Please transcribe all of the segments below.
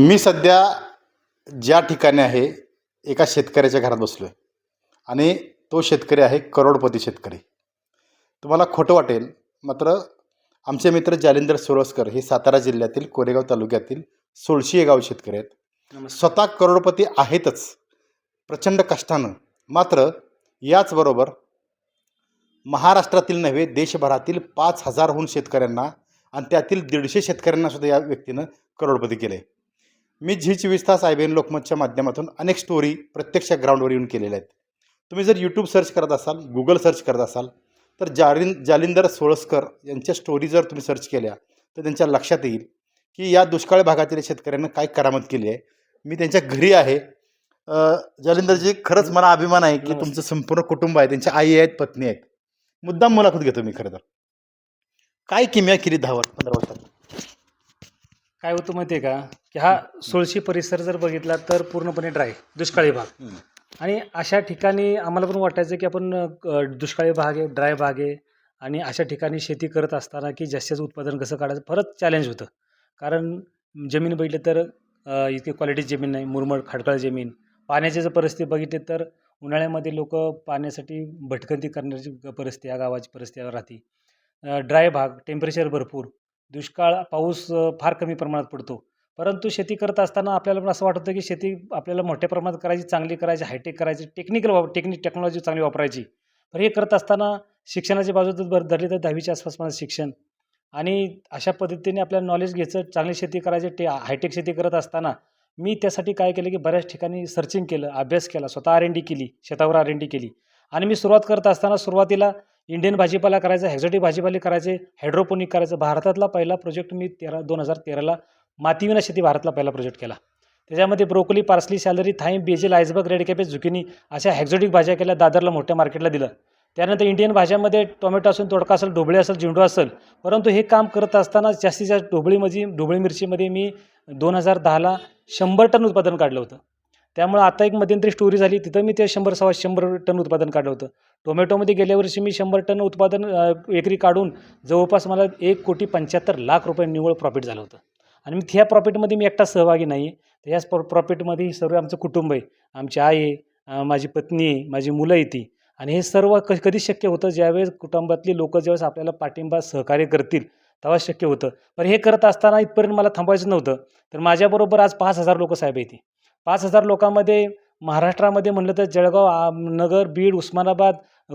मी सध्या ज्या ठिकाणी आहे एका शेतकऱ्याच्या घरात बसलो आहे आणि तो शेतकरी आहे करोडपती शेतकरी. तुम्हाला खोटं वाटेल मात्र आमचे मित्र जालिंदर सोळसकर हे सातारा जिल्ह्यातील कोरेगाव तालुक्यातील सोळशी हे गाव शेतकरी आहेत. स्वतः करोडपती आहेतच प्रचंड कष्टानं. मात्र याचबरोबर महाराष्ट्रातील नव्हे देशभरातील पाच हजारहून शेतकऱ्यांना आणि त्यातील दीडशे शेतकऱ्यांना सुद्धा या व्यक्तीनं करोडपती केले. मी झी चोवीस तास आय बी एन लोकमतच्या माध्यमातून अनेक स्टोरी प्रत्यक्ष ग्राउंडवर येऊन केलेल्या आहेत. तुम्ही जर यूट्यूब सर्च करत असाल गुगल सर्च करत असाल तर जारिन जालिंदर सोळसकर यांच्या स्टोरी जर तुम्ही सर्च केल्या तर त्यांच्या लक्षात येईल की या दुष्काळ भागातील शेतकऱ्यांना काय करामत केली आहे. मी त्यांच्या घरी आहे. जालिंदरजी खरंच मला अभिमान आहे की तुमचं संपूर्ण कुटुंब आहे त्यांच्या आई आहेत पत्नी आहेत. मुद्दाम मुलाखत घेतो मी खरं तर. काय किमया केली दहा वर्ष पंधरा वर्षात? काय होतं माहिती आहे का? की हा सोळशी परिसर जर बघितला तर पूर्णपणे ड्राय दुष्काळी भाग. आणि अशा ठिकाणी आम्हाला पण वाटायचं की आपण अ, दुष्काळी भाग आहे ड्राय भाग आहे. आणि अशा ठिकाणी शेती करत असताना की जास्तीचं उत्पादन कसं काढायचं परत चॅलेंज होतं. कारण जमीन बघितली तर अ, इतकी क्वालिटी जमीन नाही. मुरमड खडकाळ जमीन. पाण्याची जर परिस्थिती बघितली तर उन्हाळ्यामध्ये लोक पाण्यासाठी भटकंती करण्याची परिस्थिती या गावाची परिस्थिती राहते. ड्राय भाग टेम्परेचर भरपूर. दुष्काळ पाऊस फार कमी प्रमाणात पडतो. परंतु शेती करत असताना आपल्याला पण असं वाटतं की शेती आपल्याला मोठ्या प्रमाणात करायची चांगली करायची हायटेक करायची टेक्निकल वाप टेक्निक टेक्नॉलॉजी चांगली वापरायची. पण हे करत असताना शिक्षणाची बाजू जर धरली तर दहावीच्या आसपास माझं शिक्षण. आणि अशा पद्धतीने आपल्याला नॉलेज घ्यायचं चांगली शेती करायची टे हायटेक शेती करत असताना मी त्यासाठी काय केलं की बऱ्याच ठिकाणी सर्चिंग केलं अभ्यास केला स्वतः आर एन डी केली शेतावर आर एन डी केली. आणि मी सुरुवात करत असताना सुरुवातीला इंडियन भाजीपाला करायचा हेक्झॉटिक भाजीपाले करायचे हायड्रोपोनिक करायचं. भारतातला पहिला प्रोजेक्ट मी तेरा दोन हजार तेराला मातीविना शेती भारतला पहिला प्रोजेक्ट केला. त्याच्यामध्ये broccoli parsley celery thyme basil iceberg red cabbage zucchini अशा हेक्झॉटिक भाज्या केल्या दादरला मोठ्या मार्केटला दिलं. त्यानंतर इंडियन भाज्यामध्ये टोमॅटो असेल तोडका असेल ढोबळे असेल झेंडू असेल परंतु हे काम करत असताना जास्तीत जास्त ढोबळीमध्ये ढोबळी मिरचीमध्ये मी दोन हजार दहाला शंभर टन उत्पादन काढलं होतं. त्यामुळे आता एक मध्यंतरी स्टोरी झाली. तिथं मी ते शंभर सव्वा शंभर टन उत्पादन काढलं होतं. टोमॅटोमध्ये गेल्या वर्षी मी शंभर टन उत्पादन अ, एकरी काढून जवळपास मला एक कोटी पंच्याहत्तर लाख रुपये निव्वळ प्रॉफिट झालं होतं. आणि मी ह्या प्रॉफिटमध्ये मी एकटा सहभागी नाही. आहे तर ह्याच प्रॉ प्रॉफिटमध्ये सर्व आमचं कुटुंब आहे. आमची आई आहे माझी पत्नी आहे माझी मुलं आहे ती. आणि हे सर्व क कधी शक्य होतं. ज्यावेळेस कुटुंबातली लोक ज्यावेळेस आपल्याला पाठिंबा सहकार्य करतील तेव्हा शक्य होतं. पण हे करत असताना इथपर्यंत मला थांबायचं नव्हतं. तर माझ्याबरोबर आज पाच हजार लोक साहेब येते पाच हजार लोकांमध्ये महाराष्ट्रामध्ये म्हणलं तर जळगाव नगर बीड उस्मानाबाद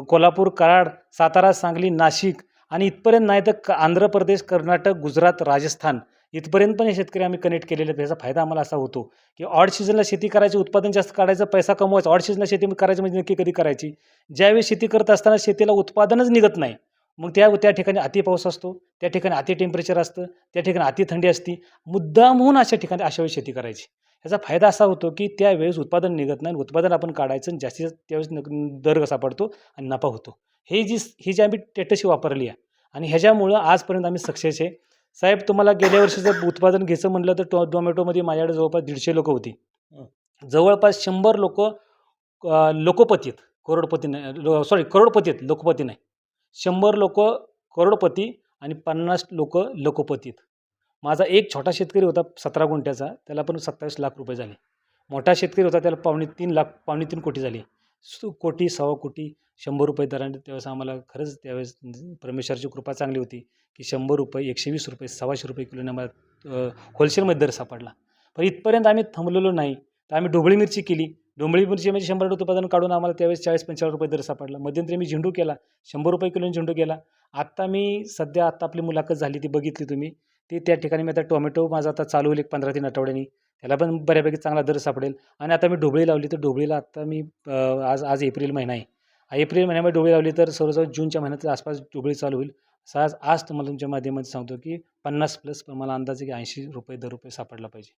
कोल्हापूर कराड सातारा सांगली नाशिक आणि इथपर्यंत नाही तर आंध्र प्रदेश कर्नाटक गुजरात राजस्थान इथपर्यंत पण हे शेतकरी आम्ही कनेक्ट केलेले त्याचा फायदा आम्हाला असा होतो की ऑड सीझनला शेती करायची उत्पादन जास्त काढायचं पैसा कमवायचा ऑड सीझनला शेती करायची म्हणजे नक्की कधी करायची? ज्यावेळी शेती करत असताना शेतीला उत्पादनच निघत नाही. मग त्या त्या ठिकाणी अति पाऊस असतो त्या ठिकाणी अति टेम्परेचर असतं त्या ठिकाणी अति थंडी असती. मुद्दामहून अशा ठिकाणी अशा वेळी शेती करायची. ह्याचा फायदा असा होतो की त्यावेळेस उत्पादन निघत नाही उत्पादन आपण काढायचं आणि जास्तीत जास्त त्यावेळेस न- दर कसा पडतो आणि नफा होतो. हे जी ही जी आम्ही टेटशी वापरली आहे आणि ह्याच्यामुळं आजपर्यंत आम्ही सक्सेस आहे. साहेब तुम्हाला गेल्या वर्षी जर उत्पादन घ्यायचं म्हटलं तर टो टोमॅटोमध्ये माझ्याकडे जवळपास दीडशे लोकं होती. जवळपास शंभर लोक लोकोपती आहेत. करोडपती नाही सॉरी करोडपती आहेत लोकपती नाही. शंभर लोक करोडपती आणि पन्नास लोक लोकपतीत माझा एक छोटा शेतकरी होता सतरा गुंठ्याचा त्याला पण सत्तावीस लाख रुपये झाले. मोठा शेतकरी होता त्याला पावणे तीन लाख पावणे तीन कोटी झाले. सु कोटी सव्वा कोटी शंभर रुपये दराने त्यावेळेस आम्हाला खरंच त्यावेळेस परमेश्वराची कृपा चांगली होती की शंभर रुपये एकशे वीस रुपये सव्वाशे रुपये किलोने आम्हाला होलसेलमध्ये दर सापडला. पण इथपर्यंत आम्ही थांबलेलो नाही. तर आम्ही ढोबळी मिरची केली. डोंबळी मिरची म्हणजे शंभर रुपये उत्पादन काढून आम्हाला त्यावेळेस चाळीस पंचाळीस रुपये दर सापडला. मध्यंतरी मी झेंडू केला. शंभर रुपये किलोने झेंडू केला. आत्ता मी सध्या आत्ता आपली मुलाखत झाली ती बघितली तुम्ही. ती त्या ठिकाणी मी आता टोमॅटो माझा आता चालू होईल एक पंधरा तीन आठवड्यांनी. त्याला पण बऱ्यापैकी चांगला दर सापडेल. आणि आता मी ढोबळी लावली तर ढोबळीला आत्ता मी आज आज एप्रिल महिना आहे. एप्रिल महिन्यामध्ये ढोबळी लावली तर सर्वजवळ जूनच्या महिन्यात आसपास ढोबळी चालू होईल. सहज आज तुम्हाला तुमच्या माध्यमात सांगतो की पन्नास प्लस मला अंदाजे की ऐंशी रुपये दर रुपये सापडला पाहिजे.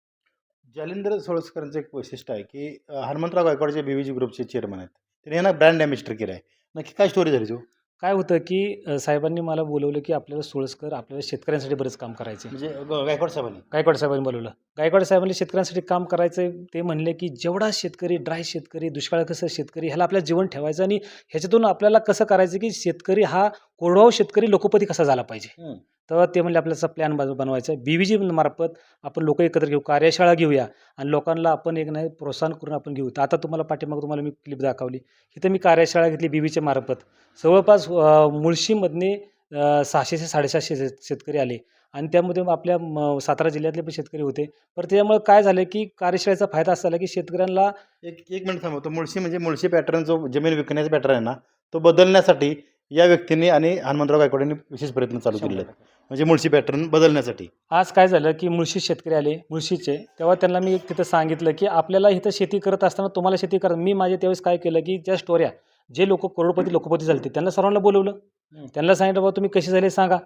जालिंदर सोळसकरांचं एक वैशिष्ट्य आहे की हनुमंतराव गायकवाड जे बीव्हीजी ग्रुपचे चेअरमन आहेत. त्यांनी यांना ब्रँड अँबॅसिडर केलं आहे. नक्की काय स्टोरी झाली तो? काय होतं की अ, साहेबांनी मला बोलवलं की आपल्याला सोळसकर आपल्याला शेतकऱ्यांसाठी बरंच काम करायचे म्हणजे ग- गायकवाड साहेबांनी? गायकवाड साहेबांनी बोलवलं. गायकवाड साहेबांनी शेतकऱ्यांसाठी काम करायचं ते म्हणले की जेवढा शेतकरी ड्राय शेतकरी दुष्काळ कसं शेतकरी ह्याला आपल्याला जीवन ठेवायचं आणि ह्याच्यातून आपल्याला कसं करायचं की शेतकरी हा कोरडवाहू शेतकरी लोकोपती कसा झाला पाहिजे. तर ते म्हणजे आपल्याचा प्लॅन बनवायचा बी व्ही जी मार्फत आपण लोक एकत्र घेऊ कार्यशाळा घेऊया आणि लोकांना आपण एक नाही प्रोत्साहन करून आपण घेऊ. तर आता तुम्हाला पाठीमाग तुम्हाला मी क्लिप दाखवली. इथं मी कार्यशाळा घेतली बी व्हीच्या मार्फत. जवळपास मुळशीमधने सहाशे ते साडेसहाशे शेतकरी आले आणि त्यामध्ये आपल्या म, सातारा जिल्ह्यातले पण शेतकरी होते. पण त्याच्यामुळे काय झालं की कार्यशाळेचा फायदा असा झाला की शेतकऱ्यांना एक एक मिनिट थांबवतो मुळशी म्हणजे मुळशी पॅटर्न जो जमीन विकण्याचा पॅटर्न आहे ना तो बदलण्यासाठी या व्यक्तींनी आणि हनुमंतराव गायकवाडांनी विशेष प्रयत्न चालू आहेत. म्हणजे मुळशी पॅटर्न बदलण्यासाठी. आज काय झालं की मुळशी शेतकरी आले मुळशीचे. तेव्हा त्यांना मी तिथं सांगितलं की आपल्याला इथं शेती करत असताना तुम्हाला शेती करत मी माझे त्यावेळेस काय केलं की ज्या स्टोऱ्या जे लोक करोडपती लोकपती झाले त्यांना सर्वांना बोलवलं. हं. त्यांना सांगितलं बाबा तुम्ही कसे झाले सांगा.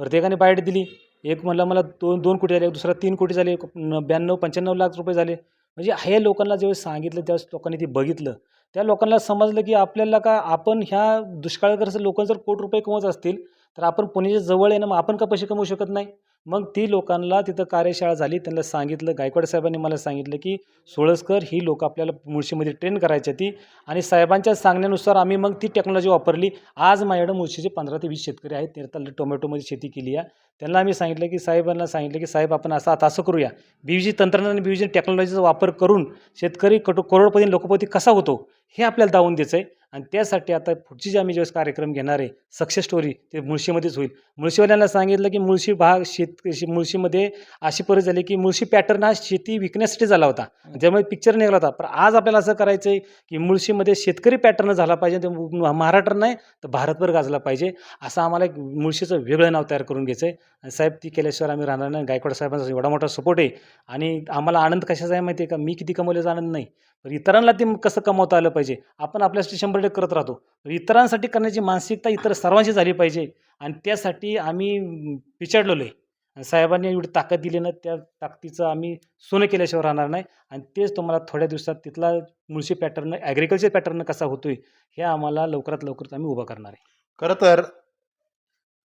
प्रत्येकाने बाईट दिली. एक म्हणलं मला दोन दोन कोटी झाले दुसरा तीन कोटी झाले ब्याण्णव पंच्याण्णव लाख रुपये झाले. म्हणजे हे लोकांना ज्यावेळेस सांगितलं त्यावेळेस लोकांनी ते बघितलं. त्या लोकांना समजलं की आपल्याला का आपण ह्या दुष्काळग्रस्त लोक जर कोटी रुपये कमवत असतील तर आपण पुण्याच्या जवळ आहे ना मग आपण का पैसे कमवू शकत नाही? मग ती लोकांना तिथं कार्यशाळा झाली त्यांना सांगितलं गायकवाड साहेबांनी मला सांगितलं की सोळसकर ही लोक आपल्याला मुळशीमध्ये ट्रेन करायची ती आणि साहेबांच्या सांगण्यानुसार आम्ही मग ती टेक्नॉलॉजी वापरली. आज माझ्याकडे मुळशीचे पंधरा ते वीस शेतकरी आहेत. त्यांनी टोमॅटोमध्ये शेती केली आहे. त्यांना आम्ही सांगितलं की साहेबांना सांगितलं की साहेब आपण असं आता असं करूया. बीवीजी तंत्रज्ञान आणि बीवीजी टेक्नॉलॉजीचा वापर करून शेतकरी कटो करोडपती लोकपती कसा होतो हे आपल्याला दावून द्यायचं आहे आणि त्यासाठी आता पुढची जे आम्ही ज्यावेळेस कार्यक्रम घेणार आहे सक्सेस स्टोरी ते मुळशीमध्येच होईल. मुळशीवाल्यांना सांगितलं की मुळशी भाग शेत मुळशीमध्ये अशी परिस्थिती झाली की मुळशी पॅटर्न हा शेती विकण्यासाठी झाला होता. ज्यामुळे पिक्चर निघाला होता. पण आज आपल्याला असं करायचं आहे की मुळशीमध्ये शेतकरी पॅटर्न झाला पाहिजे ते महाराष्ट्र नाही तर भारतभर गाजला पाहिजे. असं आम्हाला एक मुळशीचं वेगळं नाव तयार करून घ्यायचं आहे आणि साहेब ती केल्याशिवाय आम्ही राहणार नाही. गायकवाड साहेबांचा एवढा मोठा सपोर्ट आहे. आणि आम्हाला आनंद कशाचा आहे माहिती आहे का? मी किती कमवल्याचा आनंद नाही. पण इतरांना ते कसं कमवता आलं पाहिजे? आपण आपल्यासाठी शंभर टक्के करत राहतो. इतरांसाठी करण्याची मानसिकता इतर सर्वांची झाली पाहिजे आणि त्यासाठी आम्ही अं, पिछाडलेलो आहे. आणि साहेबांनी एवढी ताकद दिली ना त्या ताकदीचं आम्ही सोनं केल्याशिवाय राहणार नाही. आणि तेच तुम्हाला थोड्या दिवसात तिथला मुळशी पॅटर्न ॲग्रिकल्चर पॅटर्न कसा होतोय हे आम्हाला लवकरात लवकर आम्ही उभा करणार आहे. खरं तर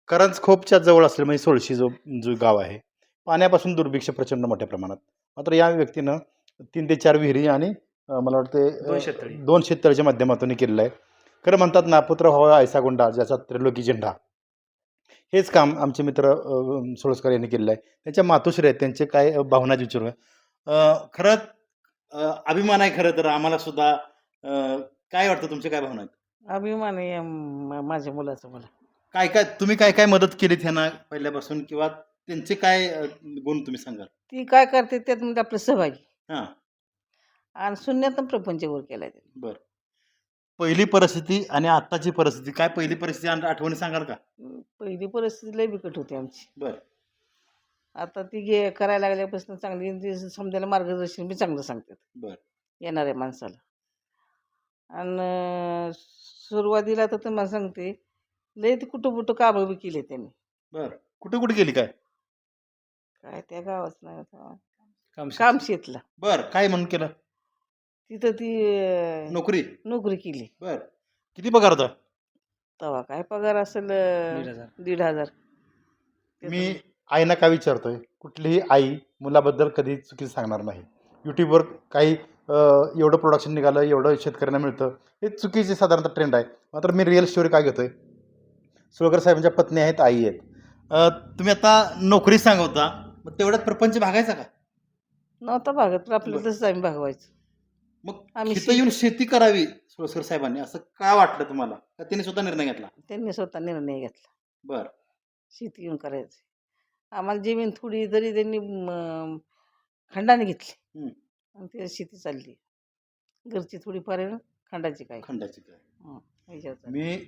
करंजखोपच्या जवळ असलेलं म्हणजे सोळशी जो जो गाव आहे पाण्यापासून दुर्भिक्ष प्रचंड मोठ्या प्रमाणात. मात्र या व्यक्तीनं तीन ते चार विहिरी आणि मला वाटते दोन शेततळी. दोन शेततळीच्या माध्यमातून हे केलेलं आहे. खरं म्हणतात ना पुत्र व्हावा ऐसा गुंडा ज्याचा त्रिलोकी झेंडा. हेच काम आमचे मित्र सोळसकर यांनी केलेलं आहे. त्यांच्या मातोश्री आहेत त्यांचे काय भावना विचारू अं, खरंच अभिमान आहे खरं तर आम्हाला सुद्धा काय वाटतं तुमच्या काय भावना आहेत? अभिमान आहे माझ्या मुलाचा मला. काय काय तुम्ही काय काय मदत केली त्यांना पहिल्यापासून? किंवा त्यांचे काय गुण तुम्ही सांगाल? ती काय करते त्यात म्हणजे आपलं सहभागी. हां. आणि शून्यातून प्रपंच वर केलाय त्याने. बरं. पहिली परिस्थिती आणि आत्ताची परिस्थिती काय पहिली परिस्थिती आणि आठवणी सांगाल का? पहिली परिस्थिती लय बिकट होती आमची. बरं. आता ती गे करायला लागल्यापासून चांगली ती समजायला मार्गदर्शन बी चांगलं सांगतात. बरं. येणाऱ्या माणसाला. आणि सुरुवातीला तर तुम्हाला सांगते लय ती कुठं कुठं काबं बी केले त्यांनी. बरं. कुठे कुठे गेली काय? काय त्या गावात नाही आता. काम काम शेतला. बरं. काय म्हणून केलं? तिथं ती अं, नोकरी? नोकरी केली. बरं. किती पगार होता? तेव्हा काय पगार असेल अं, दीड हजार. दीड हजार. मी आईना काय विचारतोय? कुठलीही आई मुलाबद्दल कधी चुकीचं सांगणार नाही. यूट्यूबवर काही अ, एवढं प्रोडक्शन निघालं एवढं शेतकऱ्यांना मिळतं हे चुकीचे साधारणतः ट्रेंड आहे. मात्र मी रिअल स्टोरी काय घेतोय? सुळकर साहेबांच्या पत्नी आहेत आई आहेत. अ, तुम्ही आता नोकरी सांगवता मग तेवढ्यात प्रपंच भागायचा का? नव्हता भागत तर आपलं बरं. तसंच आम्ही भागवायचं. मग आम्ही इथं येऊन शेती करावी सुळसकर साहेबांनी असं का वाटलं तुम्हाला? का त्यांनी स्वतः निर्णय घेतला? त्यांनी स्वतः निर्णय घेतला. बरं. शेती येऊन करायचं. आम्हाला जमीन थोडी तरी त्यांनी म, खंडाने घेतली. हम्म. आणि ते शेती चालली. घरची थोडीफार आहे ना खंडाची काय. खंडाची काय. चालली. मी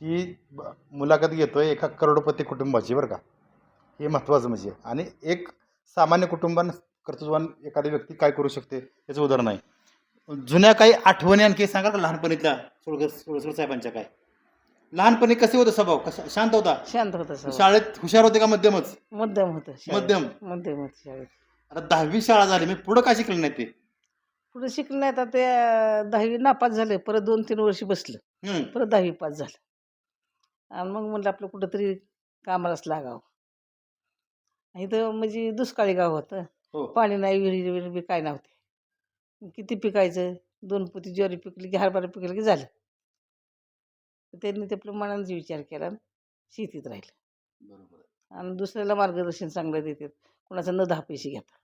ही ब- मुलाखत घेतोय एका करोडपती कुटुंबाची बरं का. हे महत्त्वाचं म्हणजे. आणि एक सामान्य कुटुंबान कर्तृत्वान एखादी व्यक्ती काय करू शकते? याचं उदाहरण आहे. जुन्या काही आठवणी आणखी सांगा का लहानपणीतल्या सोळसकर साहेबांच्या काय? लहानपणी कसे होते स्वभाव? कसा शांत होता? शांत होता शाळेत हुशार होते का मध्यमच? मध्यम होतं. शाळेत. मध्यम? मध्यम होतं शाळेत. आता दहावी शाळा झाली मी पुढं काय शिकले नाही ते? पुढे शिकलं नाही आता ते अं, दहावी नापास झाले परत दोन तीन वर्ष बसलं. हम्म. परत दहावी पास झालं. आणि मग म्हणलं आपलं कुठंतरी कामालाच लागावं. इथं म्हणजे दुष्काळी गाव होतं. हो. पाणी नाही विहिरी विहिरी बी काय नव्हते. किती पिकायचं? दोन पोती ज्वारी पिकली की हरभरा पिकलं की झालं. तर त्यांनी ते आपलं मनाचा विचार केला आणि शेतीत राहिलं. बरोबर आणि दुसऱ्याला मार्गदर्शन चांगलं देतात. कुणाचं न दहा पैसे घेतात.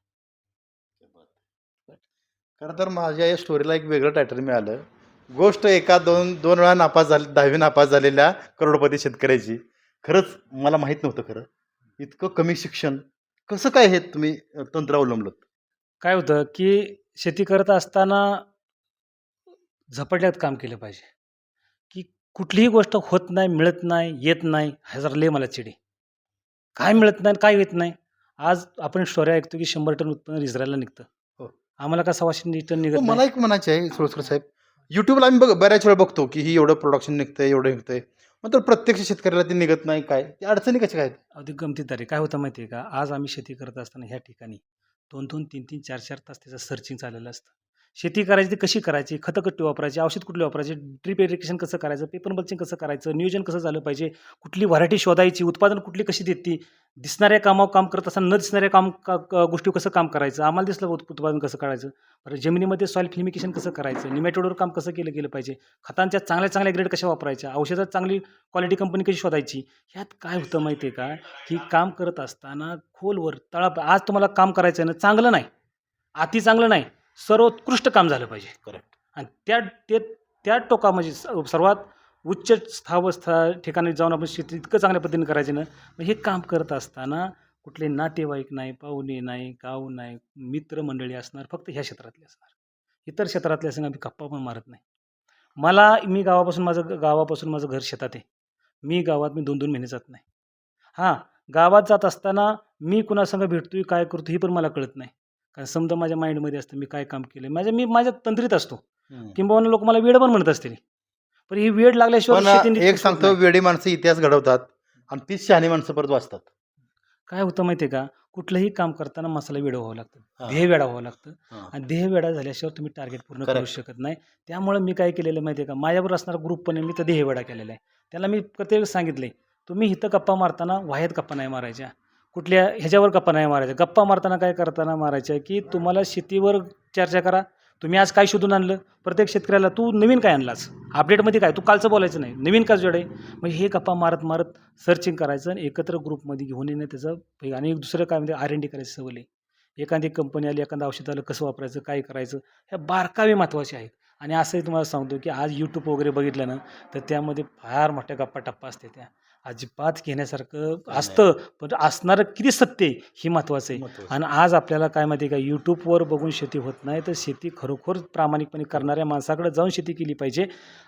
खरं तर माझ्या या स्टोरीला एक वेगळं टायटल मिळालं. गोष्ट एका दोन दोन वेळा नापास झाली दहावी नापास झालेल्या करोडपती शेतकऱ्याची. खरंच मला माहीत नव्हतं खरं. इतकं कमी शिक्षण. कसं काय हे तुम्ही तंत्र अवलंबलं काय होतं की शेती करत असताना झपाट्यात काम केलं पाहिजे. की कुठलीही गोष्ट होत नाही मिळत नाही येत नाही ह्याचा लय मला चिडी. काय मिळत नाही काय येत नाही. आज आपण स्टोरी ऐकतो की शंभर टन उत्पन्न इस्रायलला निघतं. हो. आम्हाला का सव्वाशे टन निघत हो, मला नाही एक म्हणायचं आहे सोळसकर साहेब. युट्यूबला आम्ही बघ बऱ्याच वेळा बघतो की ही एवढं प्रोडक्शन निघतंय एवढं निघतंय. मग तर प्रत्यक्ष शेतकऱ्याला ते निघत नाही काय? ते अडचणी कशा काय आहेत? अगदी गमतीदार काय होतं माहिती आहे का? आज आम्ही शेती करत असताना ह्या ठिकाणी दोन दोन तीन तीन चार चार तास त्याचं सर्चिंग चाललेलं असतं. शेती करायची ती कशी करायची? खतं कट्टी वापरायची? औषध कुठली वापरायची? ड्रीप इरिगेशन कसं करायचं? पेपर मल्चिंग कसं करायचं? नियोजन कसं झालं पाहिजे? कुठली व्हरायटी शोधायची? उत्पादन कुठली कशी देते? दिसणाऱ्या कामावर काम करत असताना न दिसणाऱ्या काम का गोष्टी कसं काम करायचं? आम्हाला दिसलं उत्पादन कसं करायचं? बरं जमिनीमध्ये सॉईल फिल्मिकेशन कसं करायचं? निमॅटोडवर काम कसं केलं गेलं पाहिजे? खतांच्या चांगल्या चांगल्या ग्रेड कशा वापरायच्या? औषधात चांगली क्वालिटी कंपनी कशी शोधायची? ह्यात काय होतं माहिती आहे का? की काम करत असताना खोलवर तळा आज तुम्हाला काम करायचं आहे ना चांगलं नाही. अति चांगलं नाही. सर्वोत्कृष्ट काम झालं पाहिजे. Correct. आणि त्या ते त्या टोका म्हणजे स- सर्वात उच्च स्थावस्था ठिकाणी जाऊन आपण शेती इतकं चांगल्या पद्धतीने करायचे ना मग हे काम करत असताना कुठले नातेवाईक नाही पाहुणे नाही गाव नाही मित्रमंडळी असणार फक्त ह्या क्षेत्रातले असणार. इतर क्षेत्रातले असं आम्ही गप्पा पण मारत नाही. मला मी गावापासून माझं गावापासून माझं घर शेतात आहे. मी गावात मी दोन दोन महिने जात नाही. हां गावात जात असताना मी कुणासंग भेटतोय काय करतो हे पण मला कळत नाही. कारण समजा माझ्या माइंडमध्ये असतं मी काय काम केलं माझ्या मी माझ्या तंत्रीत असतो. किंबहुना लोक मला वेळ पण म्हणत असतील. पण ही वेळ लागल्याशिवाय एक सांगतो. वेडी माणसं इतिहास घडवतात आणि तीच शहाणी माणसं परत वाचतात. काय होतं माहिती आहे का? कुठलंही काम करताना मसाला वेळ व्हावं लागतं. ध्येय वेळा व्हावं लागतं. आणि ध्येय वेळा झाल्याशिवाय तुम्ही टार्गेट पूर्ण करू. शकत नाही. त्यामुळे मी काय केलेलं माहिती आहे का? माझ्यावर असणारा ग्रुप पण मी तर ध्येय वेळा केलेला आहे. त्याला मी प्रत्येक सांगितले तुम्ही इथं गप्पा मारताना वाह्यात गप्पा नाही मारायच्या. कुठल्या ह्याच्यावर गप्पा नाही मारायच्या. गप्पा मारताना काय करताना मारायच्या की तुम्हाला शेतीवर चर्चा करा. तुम्ही आज काय शोधून आणलं? प्रत्येक शेतकऱ्याला तू नवीन काय आणलास? अपडेटमध्ये काय? तू कालचं बोलायचं नाही. नवीन का जोड. आहे मग हे गप्पा मारत मारत सर्चिंग करायचं आणि एकत्र ग्रुपमध्ये घेऊन येणं त्याचं आणि दुसरं काय म्हणजे आर एन डी करायचं सवय आहे. एखादी कंपनी आली एखादं औषध आलं कसं वापरायचं काय करायचं? ह्या बारकावे महत्त्वाचे आहेत. आणि असंही तुम्हाला सांगतो की आज यूट्यूब वगैरे बघितलं ना तर त्यामध्ये फार मोठ्या गप्पा टप्पा असते त्या अजिबात घेण्यासारखं. असतं पण असणारं किती सत्य हे महत्त्वाचं आहे. आणि आज आपल्याला काय माहिती आहे का यूट्यूबवर बघून शेती होत नाही तर शेती खरोखर प्रामाणिकपणे करणाऱ्या माणसाकडे जाऊन शेती केली पाहिजे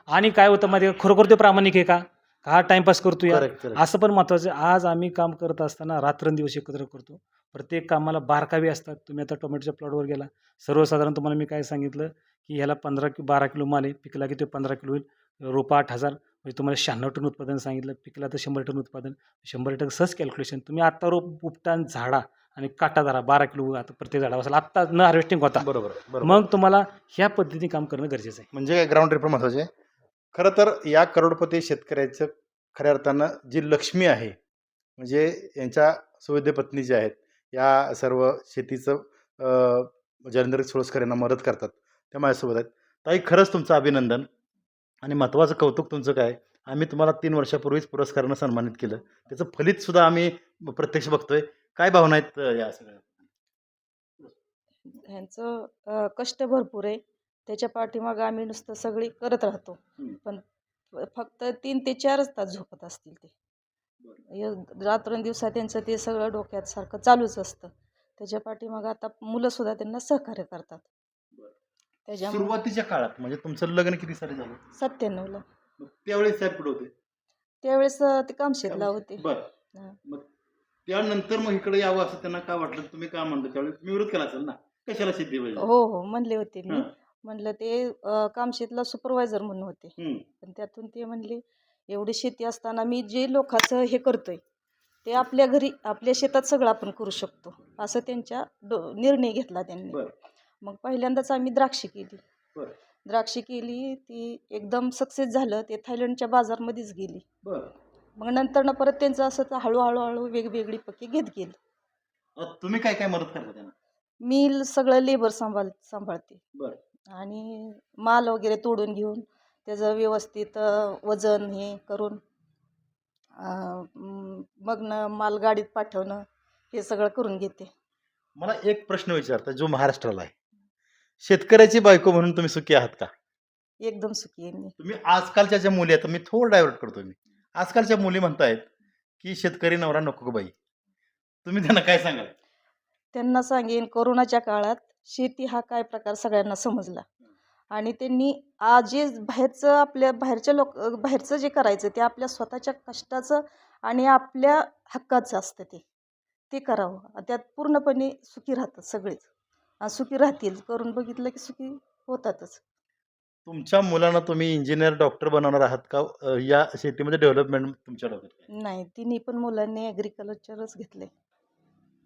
आणि काय होतं माहिती आहे का खरोखर ते प्रामाणिक आहे का हा टाईमपास करतो या Correct, correct. असं पण महत्त्वाचं आहे. आज आम्ही काम करत असताना रात्रंदिवस एकत्र करतो. प्रत्येक कामाला बारकावे असतात. तुम्ही आता टोमॅटोच्या प्लॉटवर गेला. सर्वसाधारण तुम्हाला मी काय सांगितलं की ह्याला पंधरा कि बारा किलो माल आहे. पिकला की ते पंधरा किलो होईल. रोपा आठ हजार. म्हणजे तुम्हाला शहाण्णव टन उत्पादन सांगितलं. पिकला तर शंभर टन उत्पादन. शंभर टन सहज कॅल्क्युलेशन तुम्ही आत्ता रोप उपटान झाडा आणि काटा धरा. बारा किलो आता प्रत्येक झाडावर असेल. आत्ता न हार्वेस्टिंग होता. बरोबर बरोबर. मग तुम्हाला ह्या पद्धतीने काम करणं गरजेचं आहे. म्हणजे ग्राउंड रिपोर्ट महत्त्वाचे आहे. खरं तर या करोडपती शेतकऱ्याचं खऱ्या अर्थानं जी लक्ष्मी आहे म्हणजे यांच्या सुविधे पत्नी ज्या आहेत या सर्व शेतीचं अं, जलेंद्र सोळसकर यांना मदत करतात त्या माझ्यासोबत आहेत. ताई खरंच तुमचं अभिनंदन आणि महत्त्वाचं कौतुक तुमचं काय? आम्ही तुम्हाला तीन वर्षापूर्वीच पुरस्कारानं सन्मानित केलं. त्याचं फलितसुद्धा आम्ही प्रत्यक्ष बघतोय. काय भावना आहेत या सगळ्या? ह्यांचं कष्ट भरपूर आहे. त्याच्या पाठीमागं आम्ही नुसतं सगळी करत राहतो. पण फक्त तीन ते चारच तास झोपत असतील ते. य- रात्रंदिवसा त्यांचं ते सगळं डोक्यात सारखं चालूच असतं. त्याच्या पाठीमागं आता मुलंसुद्धा त्यांना सहकार्य करतात. त्याच्यामुळे सुरुवातीच्या काळात म्हणजे तुमचं लग्न किती साली झालं? सत्त्याण्णवला त्यावेळेस साहेब कुठं होते? त्यावेळेस ते कामशेतला होते. बरं. हा. मग त्यानंतर मग इकडे यावं असं त्यांना काय वाटलं? तुम्ही काय म्हणलं त्यावेळेस तुम्ही विरोध केला असेल ना? कशाला शेती हो हो. म्हणले होते मी. म्हणलं ते अ, कामशेतला सुपरवायझर म्हणून होते. हम्म. पण त्यातून ते म्हणले एवढी शेती असताना मी जे लोकांचं हे करतोय ते आपल्या घरी आपल्या शेतात सगळं आपण करू शकतो. असं त्यांच्या डो निर्णय घेतला त्यांनी. बरं. मग पहिल्यांदाच आम्ही द्राक्षी केली. बरं. द्राक्षी केली ती एकदम सक्सेस झालं ते थायलंडच्या बाजारमध्येच गेली. बरं. मग नंतर परत त्यांचं असं तर हळूहळू हळू वेगवेगळी पक्की घेत गेली. तुम्ही काय काय मदत करता त्यांना? मी ल- सगळं लेबर सांभाळ सांभाळते. बरं. आणि माल वगैरे तोडून घेऊन त्याचं व्यवस्थित वजन हे करून मग न माल गाडीत पाठवणं हे सगळं करून घेते. मला एक प्रश्न विचारता जो महाराष्ट्राला आहे. शेतकऱ्याची बायको म्हणून तुम्ही सुखी आहात का? एकदम सुखी आहे मी. तुम्ही आजकालच्या ज्या मुली आहेत मी थोडं डायव्हर्ट करतो मी. आजकालच्या मुली म्हणतायत की शेतकरी नवरा नको बाई. तुम्ही त्यांना काय सांगाल? त्यांना सांगेन कोरोनाच्या काळात शेती हा काय प्रकार सगळ्यांना समजला. आणि त्यांनी आज जे बाहेरचं आपल्या बाहेरच्या लोक बाहेरचं जे करायचं ते आपल्या स्वतःच्या कष्टाचं आणि आपल्या हक्काचं असतं ते. ते करावं. त्यात पूर्णपणे सुखी राहतात सगळेच. सुखी राहतील. करून बघितलं की सुखी होतातच. तुमच्या मुलांना तुम्ही इंजिनियर डॉक्टर बनवणार आहात का? या शेतीमध्ये डेव्हलपमेंट तुमच्या आहे? नाही तिन्ही पण मुलांनी ॲग्रिकल्चरच घेतले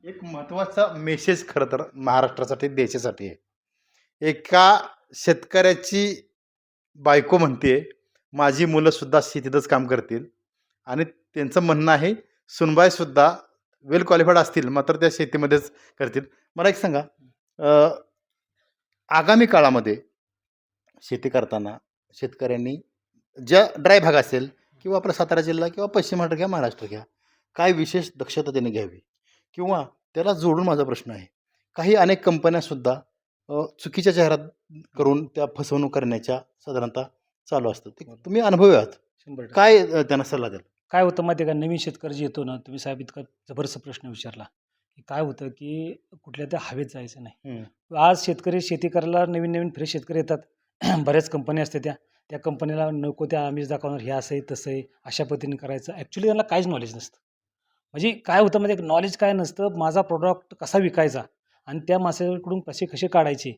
एक महत्त्वाचा मेसेज खरं तर महाराष्ट्रासाठी देशासाठी आहे. एका शेतकऱ्याची बायको म्हणते माझी मुलंसुद्धा शेतीतच काम करतील. आणि त्यांचं म्हणणं आहे सुनबाईसुद्धा वेल क्वालिफाईड असतील मात्र त्या शेतीमध्येच करतील. मला एक सांगा आगामी काळामध्ये शेती करताना शेतकऱ्यांनी ज्या ड्राय भाग असेल किंवा आपला सातारा जिल्हा किंवा पश्चिम महाराष्ट्र घ्या महाराष्ट्र घ्या काय विशेष दक्षता त्यांनी घ्यावी? किंवा त्याला जोडून माझा प्रश्न आहे. काही अनेक कंपन्यासुद्धा चुकीच्या जाहिरात करून त्या फसवणूक करण्याच्या साधारणतः चालू असतात. ते तुम्ही अनुभवी आहात. शंभर टक्के. काय अ, त्यांना सल्ला द्याल? काय होतं माहिती आहे का? नवीन शेतकरी जे येतो ना तुम्ही साहेब इतका जबरदस्त प्रश्न विचारला. की काय होतं की कुठल्या त्या हवेत जायचं नाही. आज शेतकरी शेती करायला नवीन नवीन फ्रेश शेतकरी येतात. बऱ्याच कंपन्या असतात त्या. त्या कंपनीला नको त्या आम्हीच दाखवणार हे असं आहे तसं आहे अशा पद्धतीने करायचं. ॲक्च्युली त्यांना काहीच नॉलेज नसतं. म्हणजे काय होतं म्हणजे नॉलेज काय नसतं माझा प्रोडक्ट कसा विकायचा? आणि त्या माणसाकडून कसे कसे काढायचे?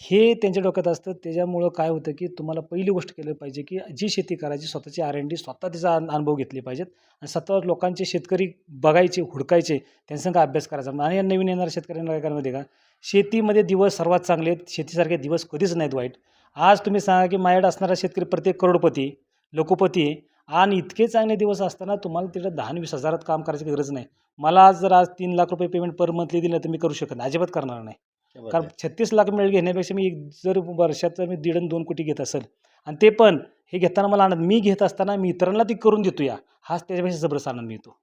हे त्यांच्या डोक्यात असतं. त्याच्यामुळं काय होतं की तुम्हाला पहिली गोष्ट केली पाहिजे की जी शेती करायची स्वतःची आर एन डी स्वतः त्याचा अनुभव घेतले पाहिजेत. आणि स्वतः लोकांचे शेतकरी बघायचे हुडकायचे त्यांचा अभ्यास करायचा. आणि या नवीन येणाऱ्या शेतकऱ्यांना काय करायला माहिती का? शेतीमध्ये दिवस सर्वात चांगले आहेत. शेतीसारखे दिवस कधीच नाहीत वाईट. आज तुम्ही सांगा की माझ्याकडे असणारा शेतकरी प्रत्येक करोडपती लोकोपती आहे. आणि इतके चांगले दिवस असताना तुम्हाला तिथं दहा वीस हजारात काम करायची गरज नाही. मला आज जर आज तीन लाख रुपये पेमेंट पर मंथली दिलं तर मी करू शकत नाही. अजिबात करणार नाही. कारण छत्तीस लाख मिळेल घेण्यापेक्षा मी एक जर वर्षाचं मी दीड आणि दोन कोटी घेत असेल आणि ते पण हे घेताना मला आनंद. मी घेत असताना मी इतरांना ती करून देतो या हाच त्याच्यापेक्षा जबरदस्त आनंद मिळतो.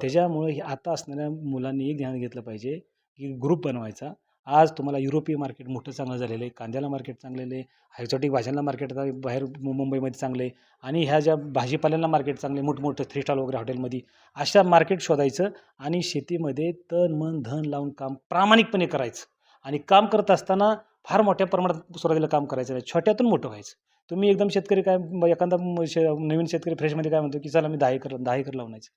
त्याच्यामुळे आता असणाऱ्या मुलांनी एक ध्यान घेतलं पाहिजे की ग्रुप बनवायचा. आज तुम्हाला युरोपीय मार्केट मोठं चांगलं झालेलं आहे कांद्याला मार्केट चांगलेलं आहे हायझॉटिक भाज्यांना मार्केट आता बाहेर मुंबईमध्ये चांगलं आहे आणि ह्या ज्या भाजीपाल्यांना मार्केट चांगले मोठमोठं थ्री स्टार वगैरे हॉटेलमध्ये अशा मार्केट शोधायचं आणि शेतीमध्ये तन मन धन लावून काम प्रामाणिकपणे करायचं. आणि काम करत असताना फार मोठ्या प्रमाणात सुरुवातीला काम करायचं नाही छोट्यातून मोठं व्हायचं. तुम्ही एकदम शेतकरी काय एखादा म- शे- नवीन शेतकरी फ्रेशमध्ये काय म्हणतो की चला मी दहा एकर दहा एकर लावण्याचं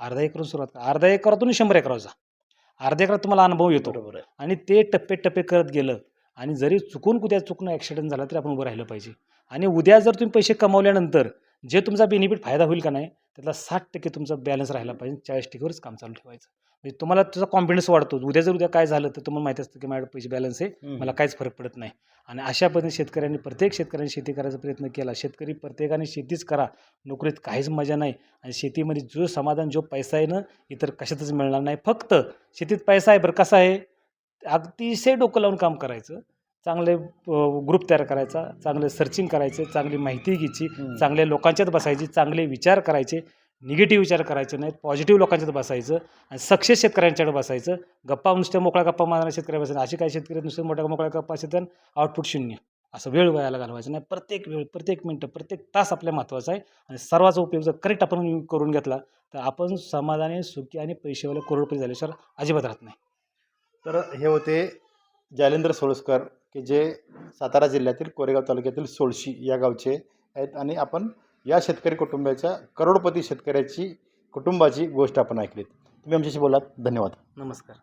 अर्धा एकरून सुरुवात करा अर्धा एकरातून शंभर एकरावर जा अर्ध्या एकरात तुम्हाला अनुभव येतो. बरोबर आणि ते टप्पे टप्पे करत गेलं आणि जरी चुकून कुद्या चुकून ॲक्सिडेंट झाला तरी आपण उभं राहिलं पाहिजे. आणि उद्या जर तुम्ही पैसे कमावल्यानंतर जे तुमचा बेनिफिट फायदा होईल का नाही त्यातला साठ टक्के तुमचा बॅलन्स राहिला पाहिजे. चाळीस टक्केवरच काम चालू ठेवायचं. म्हणजे तुम्हाला तुझा कॉन्फिडन्स वाढतो. उद्या जर उद्या काय झालं तर तुम्हाला माहिती असतं की माझ्याकडे पैसे बॅलन्स आहे. मला काहीच फरक पडत नाही. आणि अशा पद्धतीने शेतकऱ्यांनी प्रत्येक शेतकऱ्यांनी शेती करायचा प्रयत्न केला. शेतकरी प्रत्येकाने शेतीच करा. नोकरीत काहीच मजा नाही. आणि शेतीमध्ये जो समाधान जो पैसा आहे ना इतर कशातच मिळणार नाही. फक्त शेतीत पैसा आहे बरं. कसा आहे? अतिशय डोकं लावून काम करायचं. चांगले ग्रुप तयार करायचा चांगलं सर्चिंग करायचं चांगली माहिती घ्यायची चांगल्या लोकांच्यात बसायची चांगले विचार करायचे निगेटिव्ह विचार करायचे नाहीत पॉझिटिव्ह लोकांच्यात बसायचं आणि सक्सेस शेतकऱ्यांच्याकडे बसायचं. गप्पा नुसत्या मोकळ्या गप्पा मारणाऱ्या शेतकऱ्या बसायचं असे काही शेतकरी नुसते मोठ्या मोकळ्या गप्पा असतात आउटपुट शून्य. असं वेळ वयाला घालवायचं नाही. प्रत्येक वेळ प्रत्येक मिनटं प्रत्येक तास आपल्या महत्त्वाचा आहे आणि सर्वाचा उपयोग जर करेक्ट आपण करून घेतला तर आपण समाधानी सुखी आणि पैसेवाले करोडपती झाल्याशिवाय अजिबात राहत नाही. तर हे होते जालेंद्र सोळसकर की जे सातारा जिल्ह्यातील कोरेगाव तालुक्यातील सोळशी या गावचे आहेत आणि आपण या शेतकरी कुटुंबाच्या करोडपती शेतकऱ्याची कुटुंबाची गोष्ट आपण ऐकलीत. तुम्ही आमच्याशी बोलात धन्यवाद. नमस्कार.